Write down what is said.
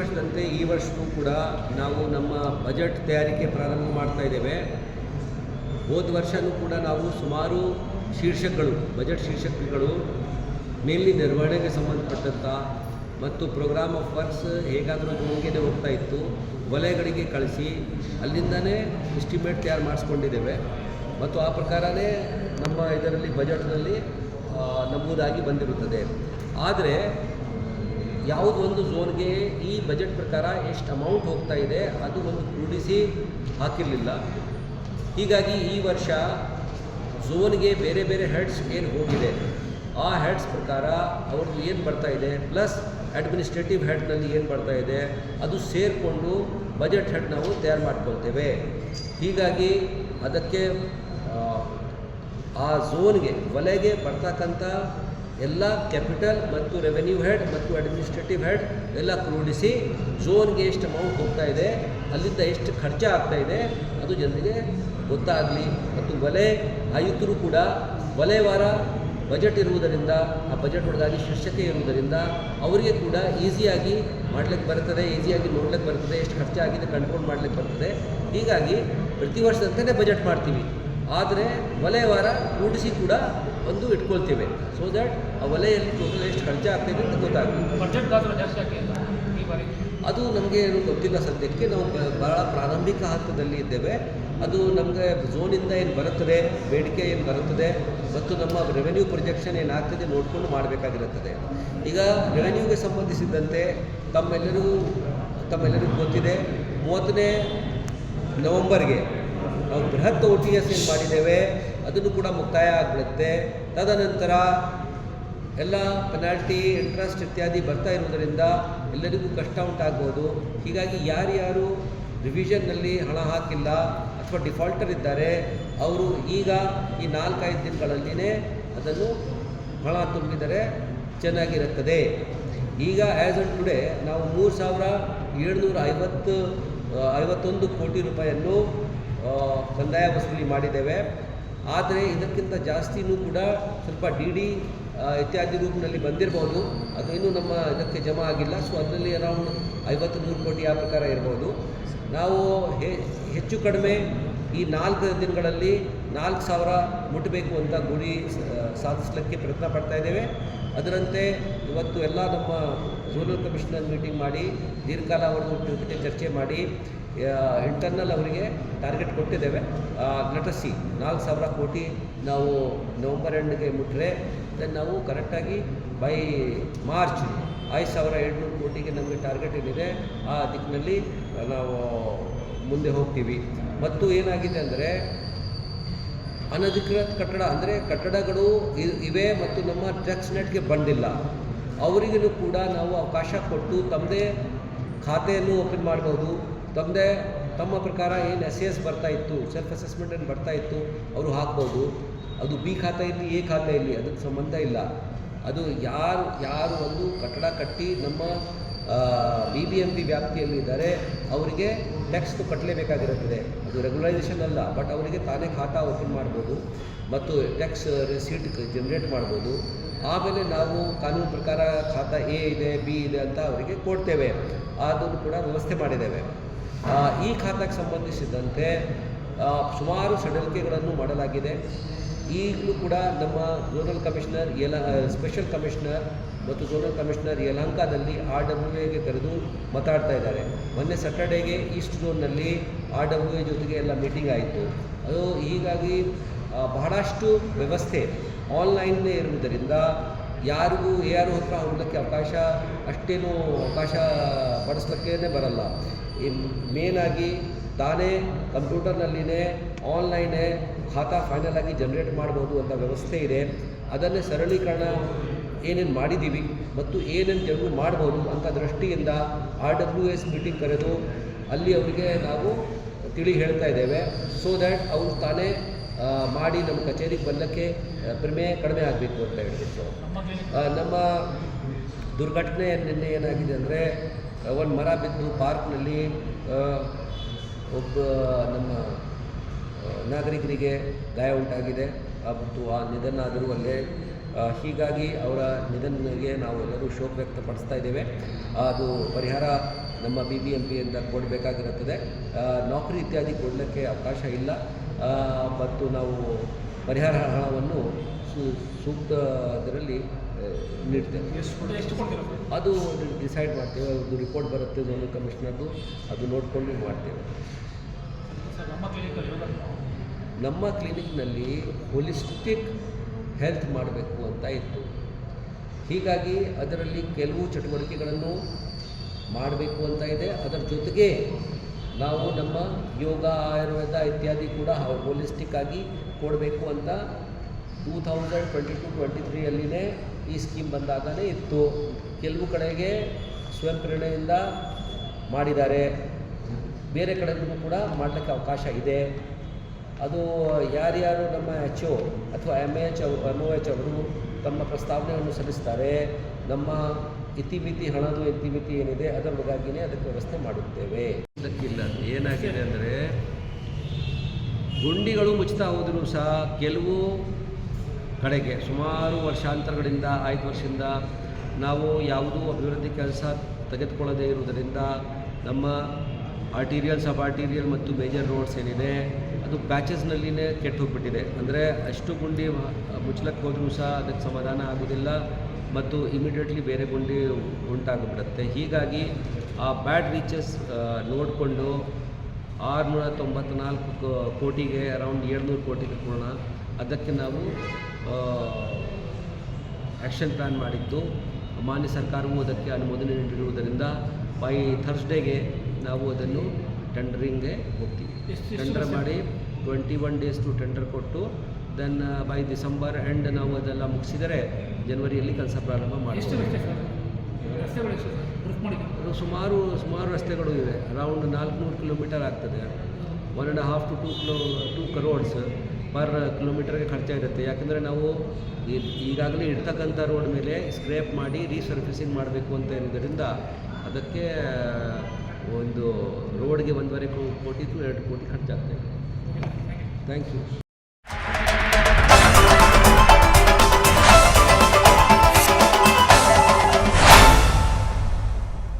ವರ್ಷದಂತೆ ಈ ವರ್ಷವೂ ಕೂಡ ನಾವು ನಮ್ಮ ಬಜೆಟ್ ತಯಾರಿಕೆ ಪ್ರಾರಂಭ ಮಾಡ್ತಾ ಇದ್ದೇವೆ. ಹೋದ ವರ್ಷವೂ ಕೂಡ ನಾವು ಸುಮಾರು ಶೀರ್ಷಕಗಳು, ಬಜೆಟ್ ಶೀರ್ಷಕಗಳು ಮೇಲಿ ನಿರ್ವಹಣೆಗೆ ಸಂಬಂಧಪಟ್ಟಂಥ ಮತ್ತು ಪ್ರೋಗ್ರಾಮ್ ಆಫ್ ವರ್ಕ್ಸ್ ಹೇಗಾದರೂ ಮುಂಗೇನೆ ಹೋಗ್ತಾ ಇತ್ತು. ವಲಯಗಳಿಗೆ ಕಳಿಸಿ, ಅಲ್ಲಿಂದನೇ ಎಸ್ಟಿಮೇಟ್ ತಯಾರು ಮಾಡಿಸ್ಕೊಂಡಿದ್ದೇವೆ. ಮತ್ತು ಆ ಪ್ರಕಾರನೇ ನಮ್ಮ ಇದರಲ್ಲಿ, ಬಜೆಟ್ನಲ್ಲಿ ನಂಬುವುದಾಗಿ ಬಂದಿರುತ್ತದೆ. ಆದರೆ ಯಾವುದು ಒಂದು ಝೋನ್ಗೆ ಈ ಬಜೆಟ್ ಪ್ರಕಾರ ಎಷ್ಟು ಅಮೌಂಟ್ ಹೋಗ್ತಾ ಇದೆ ಅದು ಒಂದು ಕೂಡಿಸಿ ಹಾಕಿರಲಿಲ್ಲ. ಹೀಗಾಗಿ ಈ ವರ್ಷ ಝೋನ್ಗೆ ಬೇರೆ ಬೇರೆ ಹೆಡ್ಸ್ ಏನು ಹೋಗಿದೆ ಆ ಹೆಡ್ಸ್ ಪ್ರಕಾರ ಅವ್ರದ್ದು ಏನು ಬರ್ತಾ ಇದೆ ಪ್ಲಸ್ ಅಡ್ಮಿನಿಸ್ಟ್ರೇಟಿವ್ ಹೆಡ್ನಲ್ಲಿ ಏನು ಬರ್ತಾ ಇದೆ ಅದು ಸೇರಿಕೊಂಡು ಬಜೆಟ್ ಹೆಡ್ ನಾವು ತಯಾರು ಮಾಡ್ಕೊಳ್ತೇವೆ. ಹೀಗಾಗಿ ಅದಕ್ಕೆ ಆ, ಝೋನ್ಗೆ ಒಲೆಗೆ ಬರ್ತಕ್ಕಂಥ ಎಲ್ಲ ಕ್ಯಾಪಿಟಲ್ ಮತ್ತು ರೆವೆನ್ಯೂ ಹೆಡ್ ಮತ್ತು ಅಡ್ಮಿನಿಸ್ಟ್ರೇಟಿವ್ ಹೆಡ್ ಎಲ್ಲ ಕ್ರೋಡಿಸಿ ಝೋನ್ಗೆ ಎಷ್ಟು ಅಮೌಂಟ್ ಹೋಗ್ತಾ ಇದೆ, ಅಲ್ಲಿಂದ ಎಷ್ಟು ಖರ್ಚು ಆಗ್ತಾ ಇದೆ, ಅದು ಜನರಿಗೆ ಗೊತ್ತಾಗಲಿ. ಮತ್ತು ವಲಯ ಆಯುಕ್ತರು ಕೂಡ ವಲಯವಾರ ಬಜೆಟ್ ಇರುವುದರಿಂದ, ಆ ಬಜೆಟ್ ಒಳಗಾಗಿ ಶೀರ್ಷಿಕೆ ಇರುವುದರಿಂದ ಅವರಿಗೆ ಕೂಡ ಈಸಿಯಾಗಿ ಮಾಡ್ಲಿಕ್ಕೆ ಬರ್ತದೆ ಈಸಿಯಾಗಿ ನೋಡ್ಲಿಕ್ಕೆ ಬರ್ತದೆ ಎಷ್ಟು ಖರ್ಚಾಗಿದೆ ಕಂಟ್ರೋಲ್ ಮಾಡ್ಲಿಕ್ಕೆ ಬರ್ತದೆ ಹೀಗಾಗಿ ಪ್ರತಿ ವರ್ಷದಂತೆಯೇ ಬಜೆಟ್ ಮಾಡ್ತೀವಿ. ಆದರೆ ವಲಯವಾರ ಕೂಡಿಸಿ ಕೂಡ ಒಂದು ಇಟ್ಕೊಳ್ತೇವೆ. ಸೊ ದ್ಯಾಟ್ ಆ ವಲಯಲ್ಲಿ ಟೋಟಲ್ ಎಷ್ಟು ಖರ್ಚಾಗ್ತಿದೆ ಅಂತ ಗೊತ್ತಾಗ್ತದೆ ಅದು ನಮಗೆ ಏನು ಗೊತ್ತಿಲ್ಲ ಸದ್ಯಕ್ಕೆ. ನಾವು ಬಹಳ ಪ್ರಾರಂಭಿಕ ಹಂತದಲ್ಲಿ ಇದ್ದೇವೆ. ಅದು ನಮಗೆ ಝೋನಿಂದ ಏನು ಬರುತ್ತದೆ ಬೇಡಿಕೆ ಏನು ಬರುತ್ತದೆ ಮತ್ತು ನಮ್ಮ ರೆವೆನ್ಯೂ ಪ್ರೊಜೆಕ್ಷನ್ ಏನಾಗ್ತದೆ ನೋಡಿಕೊಂಡು ಮಾಡಬೇಕಾಗಿರುತ್ತದೆ. ಈಗ ರೆವೆನ್ಯೂಗೆ ಸಂಬಂಧಿಸಿದಂತೆ ತಮ್ಮೆಲ್ಲರಿಗೂ ತಮ್ಮೆಲ್ಲರಿಗೂ ಗೊತ್ತಿದೆ ಮೂವತ್ತನೇ ನವಂಬರ್ಗೆ ನಾವು ಬೃಹತ್ ಓ ಟಿ ಎಸ್ ಏನು ಮಾಡಿದ್ದೇವೆ. ಅದನ್ನು ಕೂಡ ಮುಕ್ತಾಯ ಆಗಿಬಿಡುತ್ತೆ. ತದನಂತರ ಎಲ್ಲ ಪೆನಾಲ್ಟಿ ಇಂಟ್ರೆಸ್ಟ್ ಇತ್ಯಾದಿ ಬರ್ತಾ ಇರುವುದರಿಂದ ಎಲ್ಲರಿಗೂ ಕಷ್ಟ ಉಂಟಾಗ್ಬೋದು. ಹೀಗಾಗಿ ಯಾರ್ಯಾರು ರಿವಿಷನ್ನಲ್ಲಿ ಹಣ ಹಾಕಿಲ್ಲ ಅಥವಾ ಡಿಫಾಲ್ಟರ್ ಇದ್ದಾರೆ, ಅವರು ಈಗ ಈ ನಾಲ್ಕೈದು ದಿನಗಳಲ್ಲಿಯೇ ಅದನ್ನು ಹಣ ತುಂಬಿದರೆ ಚೆನ್ನಾಗಿರುತ್ತದೆ. ಈಗ ಆ್ಯಸ್ ಆನ್ ಟುಡೇ ನಾವು ಮೂರು ಸಾವಿರ ಏಳ್ನೂರ ಐವತ್ತು, ಐವತ್ತೊಂದು ಕೋಟಿ ರೂಪಾಯಿಯನ್ನು ಕಂದಾಯ ವಸೂಲಿ ಮಾಡಿದ್ದೇವೆ. ಆದರೆ ಇದಕ್ಕಿಂತ ಜಾಸ್ತಿನೂ ಕೂಡ ಸ್ವಲ್ಪ ಡಿ ಡಿ ಇತ್ಯಾದಿ ರೂಪದಲ್ಲಿ ಬಂದಿರ್ಬೋದು. ಅದು ಇನ್ನೂ ನಮ್ಮ ಇದಕ್ಕೆ ಜಮಾ ಆಗಿಲ್ಲ. ಸೊ ಅದರಲ್ಲಿ ಅರೌಂಡ್ ಐವತ್ತು ನೂರು ಕೋಟಿ ಆ ಪ್ರಕಾರ ಇರ್ಬೋದು. ನಾವು ಹೆಚ್ಚು ಕಡಿಮೆ ಈ ನಾಲ್ಕು ದಿನಗಳಲ್ಲಿ ನಾಲ್ಕು ಸಾವಿರ ಮುಟ್ಟಬೇಕು ಅಂತ ಗುರಿ ಸಾಧಿಸ್ಲಿಕ್ಕೆ ಪ್ರಯತ್ನ ಪಡ್ತಾ ಇದ್ದೇವೆ. ಅದರಂತೆ ಇವತ್ತು ಎಲ್ಲ ನಮ್ಮ ಝೋನಲ್ ಕಮಿಷನರ್ ಮೀಟಿಂಗ್ ಮಾಡಿ ದೀರ್ಘಕಾಲಾವಧಿ ಜೊತೆ ಚರ್ಚೆ ಮಾಡಿ ಇಂಟರ್ನಲ್ ಅವರಿಗೆ ಟಾರ್ಗೆಟ್ ಕೊಟ್ಟಿದ್ದೇವೆ. ನಟಸಿ ನಾಲ್ಕು ಸಾವಿರ ಕೋಟಿ ನಾವು ನವಂಬರ್ ಎಂಡ್ಗೆ ಮುಟ್ಟರೆ ದೆನ್ ನಾವು ಕರೆಕ್ಟಾಗಿ ಬೈ ಮಾರ್ಚ್ ಐದು ಸಾವಿರ ಏಳ್ನೂರು ಕೋಟಿಗೆ ನಮಗೆ ಟಾರ್ಗೆಟ್ ಏನಿದೆ, ಆ ದಿಕ್ಕಿನಲ್ಲಿ ನಾವು ಮುಂದೆ ಹೋಗ್ತೀವಿ. ಮತ್ತು ಏನಾಗಿದೆ ಅಂದರೆ ಅನಧಿಕೃತ ಕಟ್ಟಡ ಅಂದರೆ ಕಟ್ಟಡಗಳು ಇವೆ ಮತ್ತು ನಮ್ಮ ಟ್ಯಾಕ್ಸ್ ನೆಟ್ಗೆ ಬಂದಿಲ್ಲ. ಅವರಿಗೂ ಕೂಡ ನಾವು ಅವಕಾಶ ಕೊಟ್ಟು ತಮ್ಮದೇ ಖಾತೆಯನ್ನು ಓಪನ್ ಮಾಡ್ಬೋದು. ತಮ್ಮದೇ, ತಮ್ಮ ಪ್ರಕಾರ ಏನು ಎಸ್ ಎಸ್ ಬರ್ತಾ ಇತ್ತು ಸೆಲ್ಫ್ ಅಸೆಸ್ಮೆಂಟ್ ಏನು ಬರ್ತಾ ಇತ್ತು, ಅವರು ಹಾಕ್ಬೋದು. ಅದು ಬಿ ಖಾತೆ ಇರಲಿ ಎ ಖಾತೆ ಇರಲಿ ಅದಕ್ಕೆ ಸಂಬಂಧ ಇಲ್ಲ. ಅದು ಯಾರು ಯಾರು ಒಂದು ಕಟ್ಟಡ ಕಟ್ಟಿ ನಮ್ಮ ಬಿ ಬಿ ಎಂ ಪಿ ವ್ಯಾಪ್ತಿಯಲ್ಲಿದ್ದಾರೆ ಅವರಿಗೆ ಟ್ಯಾಕ್ಸ್ ಕಟ್ಟಲೇಬೇಕಾಗಿರುತ್ತದೆ ಅದು ರೆಗ್ಯುಲೈಸೇಷನ್ ಅಲ್ಲ ಬಟ್ ಅವರಿಗೆ ತಾನೇ ಖಾತಾ ಓಪನ್ ಮಾಡ್ಬೋದು ಮತ್ತು ಟ್ಯಾಕ್ಸ್ ರಿಸೀಟ್ ಜನ್ರೇಟ್ ಮಾಡ್ಬೋದು. ಆಮೇಲೆ ನಾವು ಕಾನೂನು ಪ್ರಕಾರ ಖಾತಾ ಎ ಇದೆ, ಬಿ ಇದೆ ಅಂತ ಅವರಿಗೆ ಕೊಡ್ತೇವೆ. ಅದನ್ನು ಕೂಡ ವ್ಯವಸ್ಥೆ ಮಾಡಿದ್ದೇವೆ. ಈ ಖಾತಾಕ್ಕೆ ಸಂಬಂಧಿಸಿದಂತೆ ಸುಮಾರು ಸಡಿಲಿಕೆಗಳನ್ನು ಮಾಡಲಾಗಿದೆ. ಈಗಲೂ ಕೂಡ ನಮ್ಮ ಜೋನಲ್ ಕಮಿಷನರ್ ಎಲ್ಲ ಸ್ಪೆಷಲ್ ಕಮಿಷನರ್ ಮತ್ತು ಝೋನಲ್ ಕಮಿಷನರ್ ಯಲಹಂಕದಲ್ಲಿ ಆರ್ ಡಬ್ಲ್ಯೂ ಎಗೆ ಕರೆದು ಮಾತಾಡ್ತಾ ಇದ್ದಾರೆ. ಮೊನ್ನೆ ಸ್ಯಾಟರ್ಡೇಗೆ ಈಸ್ಟ್ ಝೋನ್ನಲ್ಲಿ ಆರ್ ಡಬ್ಲ್ಯೂ ಎ ಜೊತೆಗೆ ಎಲ್ಲ ಮೀಟಿಂಗ್ ಆಯಿತು. ಅದು ಹೀಗಾಗಿ ಬಹಳಷ್ಟು ವ್ಯವಸ್ಥೆ ಆನ್ಲೈನ್ನೇ ಇರುವುದರಿಂದ ಯಾರಿಗೂ ಯಾರು ಹತ್ರ ಹೋಗೋದಕ್ಕೆ ಅವಕಾಶ, ಅಷ್ಟೇನು ಅವಕಾಶ ಪಡಿಸ್ಲಿಕ್ಕೇ ಬರಲ್ಲ. ಮೇನಾಗಿ ತಾನೇ ಕಂಪ್ಯೂಟರ್ನಲ್ಲಿನೇ ಆನ್ಲೈನೇ ಖಾತಾ ಫೈನಲ್ ಆಗಿ ಜನರೇಟ್ ಮಾಡ್ಬೋದು ಅಂತ ವ್ಯವಸ್ಥೆ ಇದೆ. ಅದನ್ನೇ ಸರಳೀಕರಣ ಏನೇನು ಮಾಡಿದ್ದೀವಿ ಮತ್ತು ಏನೇನು ಜನರು ಮಾಡ್ಬೋದು ಅಂತ ದೃಷ್ಟಿಯಿಂದ ಆರ್ ಡಬ್ಲ್ಯೂ ಎಸ್ ಮೀಟಿಂಗ್ ಕರೆದು ಅಲ್ಲಿ ಅವರಿಗೆ ನಾವು ತಿಳಿ ಹೇಳ್ತಾ ಇದ್ದೇವೆ. ಸೊ ದ್ಯಾಟ್ ಅವರು ತಾನೇ ಮಾಡಿ ನಮ್ಮ ಕಚೇರಿಗೆ ಬರಲಿಕ್ಕೆ ಪ್ರಮೇಯ ಕಡಿಮೆ ಆಗಬೇಕು ಅಂತ ಹೇಳ್ಬಿಟ್ಟು ನಮ್ಮ ದುರ್ಘಟನೆ ನಿನ್ನೆ ಏನಾಗಿದೆ ಅಂದರೆ, ಒಂದು ಮರ ಬಿದ್ದು ಪಾರ್ಕ್ನಲ್ಲಿ ಒಬ್ಬ, ನಮ್ಮ ನಾಗರಿಕರಿಗೆ ಗಾಯ ಉಂಟಾಗಿದೆ. ಮತ್ತು ಆ ನಿಧನ ಆದರೂ ಅಲ್ಲೇ ಹೀಗಾಗಿ ಅವರ ನಿಧನಗೆ ನಾವು ಎಲ್ಲರೂ ಶೋಕ ವ್ಯಕ್ತಪಡಿಸ್ತಾ ಇದ್ದೇವೆ. ಅದು ಪರಿಹಾರ ನಮ್ಮ ಬಿ ಬಿ ಎಂ ಪಿಯಿಂದ ಕೊಡಬೇಕಾಗಿರುತ್ತದೆ. ನೌಕರಿ ಇತ್ಯಾದಿ ಕೊಡಲಿಕ್ಕೆ ಅವಕಾಶ ಇಲ್ಲ. ಮತ್ತು ನಾವು ಪರಿಹಾರ ಹಣವನ್ನು ಸೂಕ್ತದರಲ್ಲಿ ಸೂಕ್ತ ಇದರಲ್ಲಿ ನೀಡ್ತೇವೆ. ಅದು ಡಿಸೈಡ್ ಮಾಡ್ತೇವೆ. ಅದು ರಿಪೋರ್ಟ್ ಬರುತ್ತೆ ಝೋನಲ್ ಕಮಿಷನರ್ದು. ಅದು ನೋಡಿಕೊಂಡು ಮಾಡ್ತೇವೆ. ನಮ್ಮ ಕ್ಲಿನಿಕ್ನಲ್ಲಿ ಹೋಲಿಸ್ಟಿಕ್ ಹೆಲ್ತ್ ಮಾಡಬೇಕು ಅಂತ ಇತ್ತು. ಹೀಗಾಗಿ ಅದರಲ್ಲಿ ಕೆಲವು ಚಟುವಟಿಕೆಗಳನ್ನು ಮಾಡಬೇಕು ಅಂತ ಇದೆ. ಅದರ ಜೊತೆಗೆ ನಾವು ನಮ್ಮ ಯೋಗ, ಆಯುರ್ವೇದ ಇತ್ಯಾದಿ ಕೂಡ ಹೋಲಿಸ್ಟಿಕ್ ಆಗಿ ಕೊಡಬೇಕು ಅಂತ two thousand twenty to twenty ತ್ರೀಯಲ್ಲಿನೇ ಈ ಸ್ಕೀಮ್ ಬಂದಾಗಲೇ ಇತ್ತು. ಕೆಲವು ಕಡೆಗೆ ಸ್ವಯಂ ಪ್ರೇರಣೆಯಿಂದ ಮಾಡಿದ್ದಾರೆ. ಬೇರೆ ಕಡೆಗೂ ಕೂಡ ಮಾಡಲಿಕ್ಕೆ ಅವಕಾಶ ಇದೆ. ಅದು ಯಾರ್ಯಾರು ನಮ್ಮ ಎಚ್ ಒ ಅಥವಾ ಎಂ ಎಚ್ ಅವರು ಎಂ ಒ ಎಚ್ ಅವರು ತಮ್ಮ ಪ್ರಸ್ತಾವನೆಯನ್ನು ಸಲ್ಲಿಸ್ತಾರೆ, ನಮ್ಮ ಇತಿಮಿತಿ, ಹಣದು ಇತಿಮಿತಿ ಏನಿದೆ ಅದರ ಬಗ್ಗೆ ಅದಕ್ಕೆ ವ್ಯವಸ್ಥೆ ಮಾಡುತ್ತೇವೆ. ಅದಕ್ಕಿಲ್ಲ ಏನಾಗಿದೆ ಅಂದರೆ ಗುಂಡಿಗಳು ಮುಚ್ಚುತ್ತಾ ಹೋದರೂ ಸಹ ಕೆಲವು ಕಡೆಗೆ ಸುಮಾರು ವರ್ಷಾಂತರಗಳಿಂದ, ಐದು ವರ್ಷದಿಂದ ನಾವು ಯಾವುದೂ ಅಭಿವೃದ್ಧಿ ಕೆಲಸ ತೆಗೆದುಕೊಳ್ಳದೇ ಇರುವುದರಿಂದ ನಮ್ಮ ಆರ್ಟೀರಿಯಲ್ ಸಬ್ ಆರ್ಟೀರಿಯಲ್ ಮತ್ತು ಮೇಜರ್ ರೋಡ್ಸ್ ಏನಿದೆ ಅದು ಪ್ಯಾಚಸ್ನಲ್ಲಿನೇ ಕೆಟ್ಟು ಹೋಗ್ಬಿಟ್ಟಿದೆ ಅಂದರೆ ಅಷ್ಟು ಗುಂಡಿ ಮುಚ್ಚಲಕ್ಕೆ ಹೋದರೂ ಸಹ ಅದಕ್ಕೆ ಸಮಾಧಾನ ಆಗೋದಿಲ್ಲ ಮತ್ತು ಇಮಿಡಿಯೇಟ್ಲಿ ಬೇರೆ ಗುಂಡಿ ಉಂಟಾಗಿಬಿಡುತ್ತೆ. ಹೀಗಾಗಿ ಆ ಬ್ಯಾಡ್ ರೀಚಸ್ ನೋಡಿಕೊಂಡು ಆರುನೂರ ತೊಂಬತ್ನಾಲ್ಕು ಕೋಟಿಗೆ ಅರೌಂಡ್ ಏಳ್ನೂರು ಕೋಟಿಗೆ ಪೂರ್ಣ ಅದಕ್ಕೆ ನಾವು ಆ್ಯಕ್ಷನ್ ಪ್ಲ್ಯಾನ್ ಮಾಡಿದ್ದು. ಮಾನ್ಯ ಸರ್ಕಾರವು ಅದಕ್ಕೆ ಅನುಮೋದನೆ ನೀಡಿರುವುದರಿಂದ ಬೈ ಥರ್ಸ್ಡೇಗೆ ನಾವು ಅದನ್ನು ಟೆಂಡರಿಂಗ್ಗೆ ಹೋಗ್ತೀವಿ ಟೆಂಡರ್ ಮಾಡಿ twenty one days to tender ಕೊಟ್ಟು ದೆನ್ ಬೈ ಡಿಸೆಂಬರ್ ಎಂಡ್ ನಾವು ಅದೆಲ್ಲ ಮುಗಿಸಿದರೆ ಜನವರಿಯಲ್ಲಿ ಕೆಲಸ ಪ್ರಾರಂಭ ಮಾಡ್ತೀವಿ ಸುಮಾರು ಸುಮಾರು ರಸ್ತೆಗಳು ಇವೆ. ಅರೌಂಡ್ ನಾಲ್ಕುನೂರು ಕಿಲೋಮೀಟರ್ ಆಗ್ತದೆ. One and half to two kilo two crores per ಕಿಲೋಮೀಟರ್ಗೆ ಖರ್ಚಾಗಿರುತ್ತೆ ಯಾಕಂದರೆ ನಾವು ಈಗಾಗಲೇ ಇರ್ತಕ್ಕಂಥ ರೋಡ್ ಮೇಲೆ ಸ್ಕ್ರೇಪ್ ಮಾಡಿ ರೀಸರ್ಫಿಸಿಂಗ್ ಮಾಡಬೇಕು ಅಂತ ಇರೋದರಿಂದ ಅದಕ್ಕೆ रोड के बंटवारे को 42 एंड 40 खर्च जाते हैं। Thank you